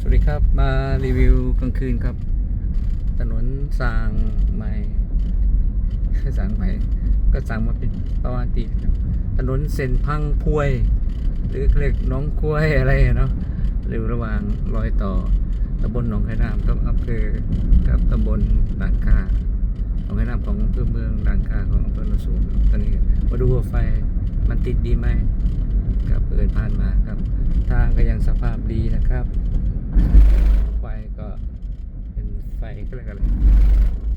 สวัสดีครับมารีวิวกลางคืนครับ ถนนสร้างใหม่สร้างใหม่ก็สร้างมาเป็นประมาณปีถนนเส้นพังพวย หรือเรียกน้องกล้วยอะไรเนาะหรือระหว่างรอยต่อตำบลหนองไข่น้ำกับอำเภอกับตำบลด่านคาหนองไข่น้ำของอำเภอเมืองด่านคาของอำเภอโนสูงตอนนี้มาดูว่าไฟมันติดดีไหมครับเปิดผ่านมาครับ ทางก็ยังสภาพดีนะครับ ไฟก็เป็นไฟก็เรียกอะไร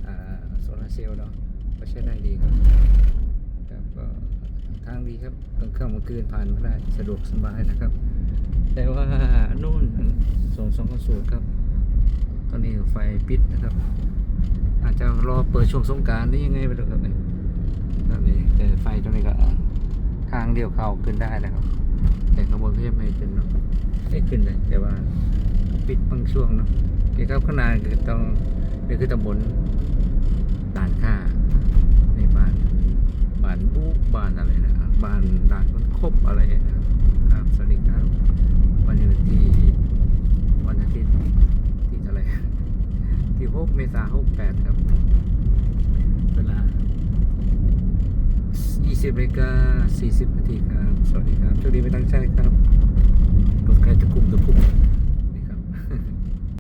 อ่าโซลาร์เซลล์เนาะก็ใช้ได้ดีครับครับก็ทางดีครับกลางค่ำกลางคืนผ่านมาได้สะดวกสบายนะครับ แต่ว่านู่นสองสองศูนย์ครับ ตอนนี้ไฟปิดนะครับ อาจจะรอเปิดช่วงสงการนี่ยังไงไปดูครับเนี่ยตอนนี้แต่ไฟตรงนี้ก็ทางเดียวเข้าขึ้นได้นะครับ แต่ข้างบนก็ยังไม่เป็นเนาะไม่ขึ้นเลยแต่ว่า ช่วงเนาะเกี่ยวกับขางหนาดคือต้องนี่คือตำบลด่านค่าในบ้านบ้านบุบ้านอะไรนะบ้านด่านคนคบอะไรนะครับครับสวัสดีครับวันนี้ที่วันอาทิตย์ที่เท่าไรที่หกเมษาหกแปดครับเวลา20นาฬิกา40นาทีครับ สวัสดีครับโชคดีไม่ตั้งใจครับรถใครตะคุ่มตะคุ่ม